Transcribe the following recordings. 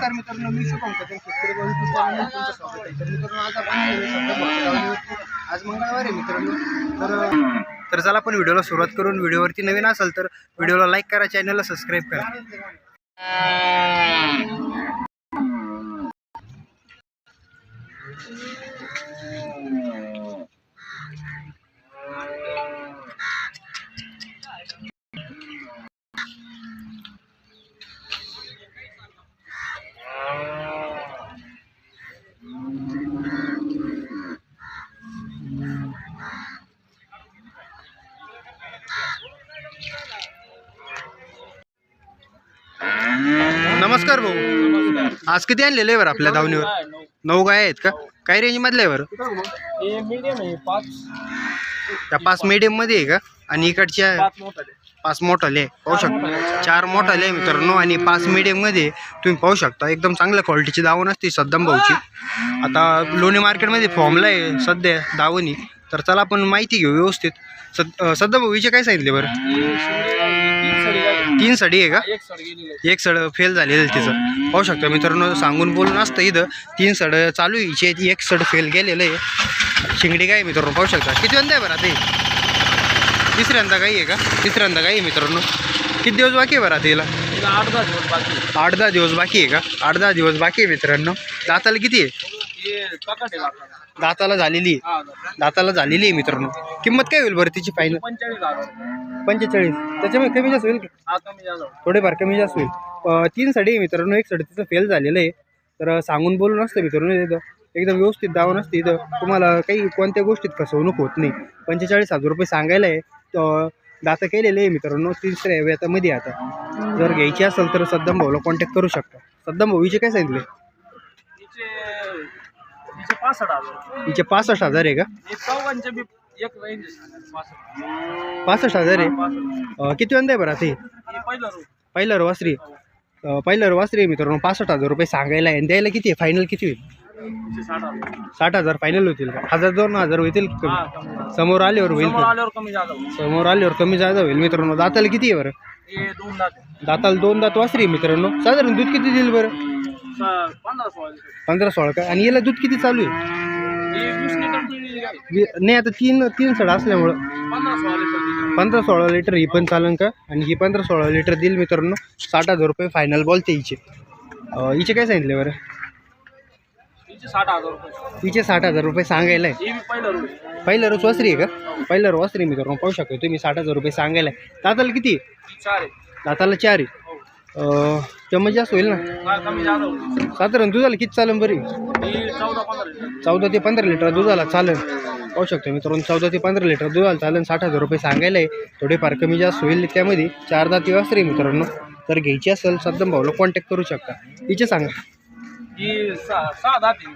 नमस्कार मित्रांनो मी शुभम कदम शेतकरी बंधू तुमचं स्वागत आहे. तर मित्रांनो आज आपण आज मंगळवार आहे मित्रांनो. तर तर चला आपण व्हिडिओला सुरुवात करून व्हिडिओवरती नवीन असेल तर व्हिडिओला लाईक करा चॅनलला सबस्क्राईब करा. नमस्कार भाऊ. आज किती आणलेले आहे बरं आपल्या धावणीवर? नऊ गाय आहेत का? काय रेंज मधले आहे बरं? त्या पाच medium मध्ये आहे का? आणि इकडच्या पाच मोठाले पाहू शकता. चार मोठाले आहे मित्रांनो आणि पाच मीडियममध्ये मध्ये तुम्ही पाहू शकता. एकदम चांगल्या क्वालिटीची दावण असते सद्दाम भाऊची. आता लोणी मार्केटमध्ये फॉर्मला आहे सध्या दावणी तर चला आपण माहिती घेऊ व्यवस्थित. सद अं, सद्दाम भाऊ हिचे काय सांगितले बरं? तीन सडी आहे का? एक सड फेल झालेलं आहे तिचं. पाहू शकता मित्रांनो सांगून बोलून असतं इथं. तीन सड चालू आहे. हिचे एक सड फेल गेलेलं आहे. शिंगडी काय मित्रांनो? पाहू शकता. किती आहे बरं आता हे? तिसऱ्यांदा काही आहे का? तिसऱ्यांदा काही आहे मित्रांनो? किती दिवस बाकी आहे बरं आता हिला? तिला आठ दहा दिवस बाकी. आठ दहा दिवस बाकी आहे का? आठ दहा दिवस बाकी आहे मित्रांनो. दाताला किती आहे? दाताला झालेली आहे. दाताला झालेली आहे मित्रांनो. किंमत काय होईल बरं तिची फायनल पंचेचाळीस हजार रुपये. पंचेचाळीस. त्याच्यामुळे कमी जास्त होईल का? थोडेफार कमी जास्त होईल. अं, तीन साडी आहे मित्रांनो. एक साडी तिचं फेल झालेलं आहे. तर सांगून बोलून असतं मित्रांनो इथं. एकदम व्यवस्थित दावण असते इथं. तुम्हाला काही कोणत्या गोष्टीत फसवणूक होत नाही. पंचेचाळीस हजार रुपये सांगायला आहे. तर दाता केलेले आहे मित्रांनो. तिसऱ्या व्यातामध्ये आता जर घ्यायची असेल तर सद्दाम भाऊला कॉन्टॅक्ट करू शकता. सद्दाम भाऊचे काय सांगितले? तिचे पासष्ट हजार. रुपये. हिचे पासष्ट हजार आहे का? चौघांचे बी एक रेंज आहे. सांगायला, पासष्ट. पासष्ट हजार आहे? पासष्ट. अं, किती वंदा आहे बरं आता हे? हे पहिलं रूप पहिल्यावर वासरी. अं, पहिल्यावर वासरी आहे मित्रांनो. पासष्ट हजार रुपये सांगायला आहे. आणि द्यायला किती आहे? फायनल किती होईल? तिचे साठ हजार. साठ हजार फायनल होतील का? हजार दोन हजार होतील का हा कमी? कमी जास्त. समोर आल्यावर होईल समोर का? आल्यावर कमी जास्त होईल. समोर आल्यावर कमी जादा होईल. मित्रांनो दाताला किती आहे बरं? हे दोन दाताला दोन दात वासरी आहे मित्रांनो. साधारण दूध किती देईल बरं? पंधरा सोळा लिटर. पंधरा सोळा का आणि याला दूध किती चालू आहे? नाही आता तीन तीन सड असल्यामुळं. पंधरा सोळा लिटर ही पण चालन का? आणि ही पंधरा सोळा लिटर देईल मित्रांनो. साठ हजार रुपये फायनल बोलते हिचे. हिचे काय सांगितले बरं? तिचे साठ हजार रुपये हिचे साठ हजार रुपये सांगायला आहे. पहिलं रोज वासरी आहे का? पहिलं रोज वासरी आहे मित्रांनो. पाहू शकतो तुम्ही साठ हजार रुपये सांगायला आहे. दाताला किती दाताला चार आहे. चम्मच जास्त होईल ना. साधारण दुधाला किती चालन बरी? चौदा ते पंधरा लिटर दुधाला चालेल पाहू शकतो मित्रांनो चौदा ते पंधरा लिटर दुधाला चालेल साठ हजार रुपये सांगायला आहे थोडेफार कमी जास्त होईल त्यामध्ये. चार दाती वासरी आहे मित्रांनो. तर घ्यायची असेल सद्दाम भाऊला कॉन्टॅक्ट करू शकता. हिचे सांगा. दहा ती.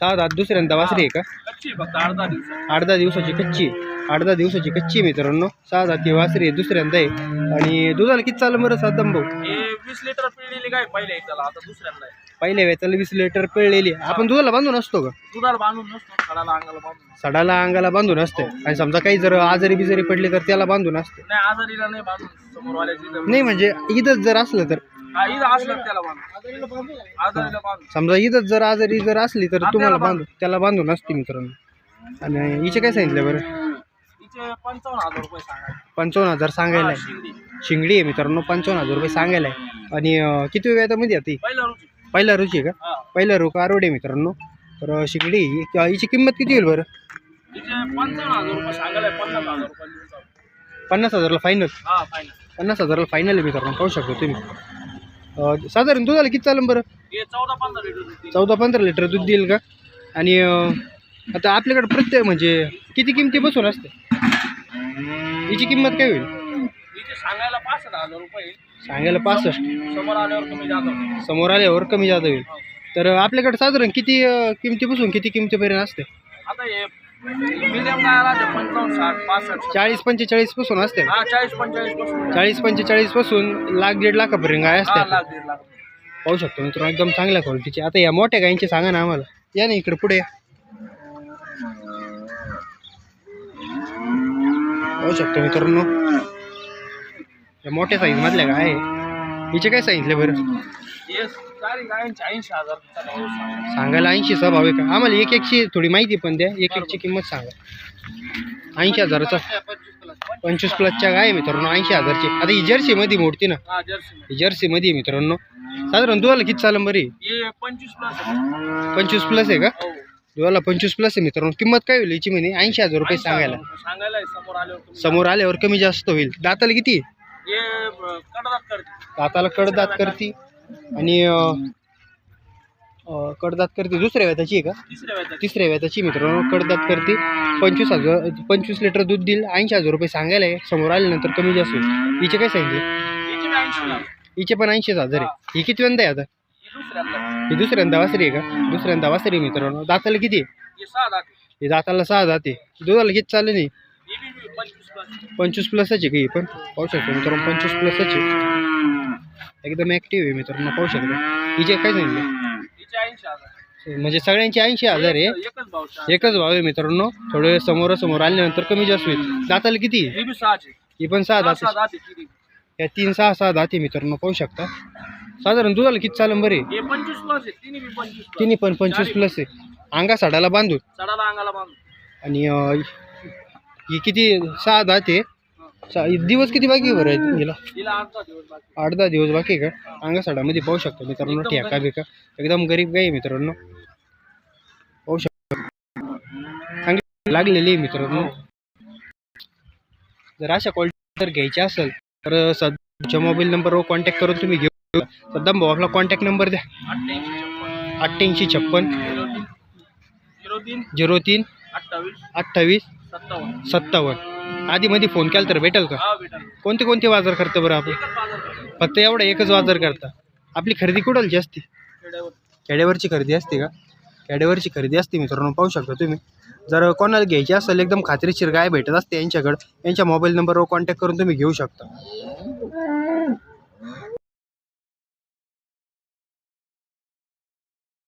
सहा दात दुसऱ्यांदा वासरी आहे का? कच्ची आहे फक्त अर्धा दिवसात आठ दहा दिवसाची कच्ची आठ दहा दिवसाची कच्ची आहे मित्रांनो. सहा दाती वासरी आहे दुसऱ्यांदा आहे. आणि दुधाला किती चालेल बरं सद्दाम भाऊ? हे वीस लिटर पिळलेली काय पहिले त्याला आता दुसऱ्यांदा आहे. पहिल्या वेळेला वीस लिटर पिळलेली आपण दुधाला बांधून असतो का? दुधाला बांधून नसतो खडाला अंगाला बांधून नसतो. सडाला अंगाला बांधून असते आणि समजा काही जर आजारी बिजारी पडले तर त्याला बांधून असते नाही आजारीला नाही बांधून समोर वाल्याची नाही म्हणजे इथंच जर असलं तर. हा इथं असलं त्याला बांधून. आजारीला बांधून. समजा इथंच जर आजारी जर असली तर तुम्हाला बांधून. त्याला बांधून असते मित्रांनो. आणि हिचे काय सांगितलं बरं? तिचे पंचावन्न हजार रुपये सांगायचे पंचावन्न हजार सांगायला हा, आहे शिंगडी. शिंगडी आहे मित्रांनो पंचावन्न हजार रुपये सांगायला आहे. आणि अं, किती वेळामध्ये आता ही? पहिलं रुची. पहिला रुची आहे का? हा. पहिला रू कारोड आहे मित्रांनो. तर शिंगडी ही- हिची किंमत किती होईल बरं? तिचे पंचावन्न हजार रुपये सांगायला पन्नास हजार रुपये. देऊन टाकू. पन्नास हजारला फायनल हा फायनल पन्नास हजारला फायनल आहे मित्रांनो पाहू शकतो तुम्ही. अं, साधारण दुधाला किती चालेल बरं? हे चौदा पंधरा लिटर. चौदा पंधरा लिटर दूध देईल का? आणि अं, आता आपल्याकडे प्रत्येक म्हणजे किती किमती बसून असते? हिची किंमत काय होईल? सांगायला पासष्ट हजार रुपये सांगायला पासष्ट. समोर आल्यावर कमी जातो समोर आल्यावर कमी जादा होईल. तर आपल्याकडे साधारण किती अं, किमतीपासून किती किमतीपर्यंत असते? आता हे मिडियम गायला ते पंचावन्न साठ पासष्ट. चाळीस पंचेचाळीसपासून असते. हा चाळीस पंचेचाळीसपासून. चाळीस पंचेचाळीसपासून लाख दीड लाखापर्यंत गाय हा असते लाख दीड लाख. पाहू शकतो मित्रांनो एकदम चांगल्या क्वालिटीचे आता या मोठ्या गायींचे सांगा ना आम्हाला. या ना इकडे पुढे. या. पाहू शकतो मित्रांनो. या मोठ्या साईज मधल्या गाय आहे. हिचे काय सांगितले बरं? ऐंशी भाव सांगा. सांगायला ऐंशीचा भाव आहे का? आम्हाला एक एकची थोडी माहिती पण द्या. एक एकची किंमत सांगा. ऐंशी हजाराचा. पंचवीस प्लसच्या आहे मित्रांनो ऐंशी हजारची. आता ही जर्सीमध्ये मोडती ना. हा जर्सी जर्सीमध्ये मित्रांनो. साधारण दुधाला किती चाललं बरी? पंचवीस प्लस आहे. का? हो. दुधाला पंचवीस प्लस आहे मित्रांनो. किंमत काय होईल याची म्हणे? ऐंशी हजार रुपये 80 सांगायला. हजार समोर आल्यावर कमी जास्त होईल. दाताला किती कडदात करते. दाताला कडदात करती आणि अं, अं, कडदात करते. दुसऱ्या व्याताची आहे का? तिसऱ्या व्याताची मित्रांनो. कडदात करते. पंचवीस हजार पंचवीस लिटर दूध देईल. ऐंशी हजार रुपये सांगायला आहे. समोर आल्यानंतर कमी जास्त होईल. हिचे काय सांगितले? याची बी ऐंशी हजार. हिचे पण ऐंशी हजार आहे. ही. किती आहे आता? ही ही दुसऱ्यांदा वासरी आहे का? दुसऱ्यांदा वासरी आहे मित्रांनो. दाताला किती आहे? हे सहा दाते हे दाताला सहा जाते दुधाला किती चाललं नाही पंचवीस प्लस पंचवीस प्लसच आहे की पण पाहू शकतो मित्रांनो पंचवीस प्लसच आहे. एकदम ॲक्टिव्ह आहे मित्रांनो पाहू शकतो. हिचे काय सांगितलं? म्हणजे सगळ्यांचे ऐंशी हजार आहे. एकच भाव आहे मित्रांनो. थोडे समोरासमोर आल्यानंतर कमी जास्त होईल. दाताला किती? ही ही पण सहा दात या तीन सहा सहा दाते मित्रांनो पाहू शकता. साधारण दुधाला किती चालन बरे तिन्ही पण पंचवीस प्लस आहे. अंगा साडाला बांधून. आणि ही किती सहा दात आहे सा- दिवस किती बाकी बरं हिला हिला? आठ दहा दिवस बाकी दहा आहे का? अंगासाडामध्ये पाहू शकतो मित्रांनो ठेका बिका. एकदम गरीब गाय आहे मित्रांनो. पाहू शकतो. लागलेली आहे मित्रांनो. जर अशा क्वालिटी जर घ्यायची असेल तर सध्याच्या मोबाईल नंबरवर कॉन्टॅक्ट करून तुम्ही घेऊ. सध्या भाऊ आपला कॉन्टॅक्ट नंबर द्या. अठ्ठ्याऐंशी छप्पन. झिरो तीन. अठ्ठावीस. अठ्ठावीस. सत्तावन्न. सत्तावन्न. आधीमध्ये फोन केला तर भेटेल का? हा कोणते कोणते बाजार करतं बरं आपण? एकच बाजार करतो. फक्त एवढा एकच बाजार करता. आपली खरेदी कुठं जास्ती? खेड्यावर. कॅडेवरची खरेदी असते का? कॅडेवरची खरेदी असते मित्रांनो पाहू शकता तुम्ही. जर कोणाला घ्यायची असेल एकदम खात्रीशीर गाय भेटत असते यांच्याकडं यांच्या मोबाईल नंबरवर कॉन्टॅक्ट करून तुम्ही घेऊ शकता.